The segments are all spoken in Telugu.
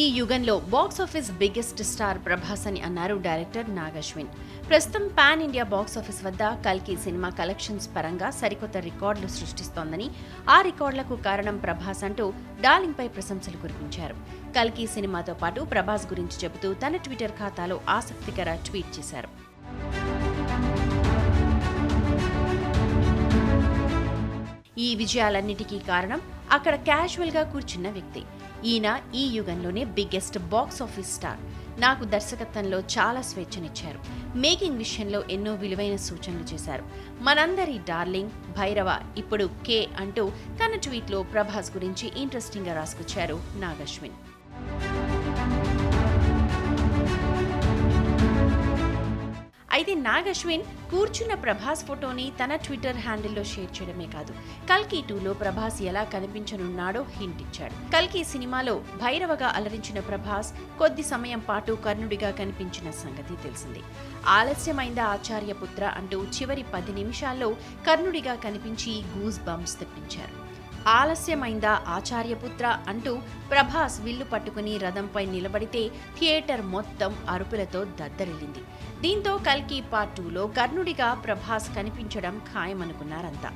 ఈ యుగంలో box office biggest star Prabhas అని అన్నారు డైరెక్టర్ నాగశ్విన్. ప్రస్తుతం పాన్ ఇండియా బాక్స్ ఆఫీస్ వద్ద కల్కి సినిమా కలెక్షన్స్ పరంగా సరికొత్త రికార్డులు సృష్టిస్తోందని ఆ రికార్డులకు కారణం ప్రభాస్ అంటూ డార్లింగ్ పై ప్రశంసలు కురిపించారు. కల్కి సినిమాతో పాటు ప్రభాస్ గురించి చెబుతూ తన ట్విట్టర్ ఖాతాలో ఆసక్తికర ట్వీట్ చేశారు. ఈ విజయాలన్నిటికీ కారణం అక్కడ క్యాజువల్గా కూర్చున్న వ్యక్తి. ఈయన ఈ యుగంలోనే బిగ్గెస్ట్ బాక్స్ ఆఫీస్ స్టార్ నాకు దర్శకత్వంలో చాలా స్వేచ్ఛనిచ్చారు. మేకింగ్ విషయంలో ఎన్నో విలువైన సూచనలు చేశారు. మనందరి డార్లింగ్ భైరవ ఇప్పుడు కే అంటూ తన ట్వీట్లో ప్రభాస్ గురించి ఇంట్రెస్టింగ్గా రాసుకొచ్చారు నాగశ్విన్. అయితే నాగశ్విన్ కూర్చున్న ప్రభాస్ ఫోటోని తన ట్విట్టర్ హ్యాండిల్లో షేర్ చేయడమే కాదు. కల్కి టూలో ప్రభాస్ ఎలా కనిపించనున్నాడో హింట్ ఇచ్చాడు. కల్కి సినిమాలో భైరవగా అలరించిన ప్రభాస్ కొద్ది సమయం పాటు కర్ణుడిగా కనిపించిన సంగతి తెలిసింది. ఆలస్యమైందా ఆచార్యపుత్ర అంటూ చివరి పది నిమిషాల్లో కర్ణుడిగా కనిపించి గూస్ బంప్స్ తెప్పించారు. ఆలస్యమైందా ఆచార్యపుత్ర అంటూ ప్రభాస్ విల్లు పట్టుకుని రథంపై నిలబడితే థియేటర్ మొత్తం అరుపులతో దద్దరిల్లింది. దీంతో కల్కి పార్ట్ టూలో కర్ణుడిగా ప్రభాస్ కనిపించడం ఖాయమనుకున్నారంతా.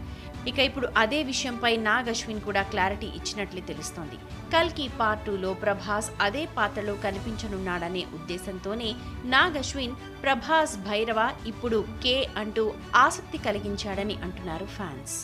ఇక ఇప్పుడు అదే విషయంపై నాగ్ అశ్విన్ కూడా క్లారిటీ ఇచ్చినట్లే తెలుస్తోంది. కల్కి పార్ట్ టూలో ప్రభాస్ అదే పాత్రలో కనిపించనున్నాడనే ఉద్దేశంతోనే నాగ్ అశ్విన్ ప్రభాస్ భైరవ ఇప్పుడు కే అంటూ ఆసక్తి కలిగించాడని అంటున్నారు ఫ్యాన్స్.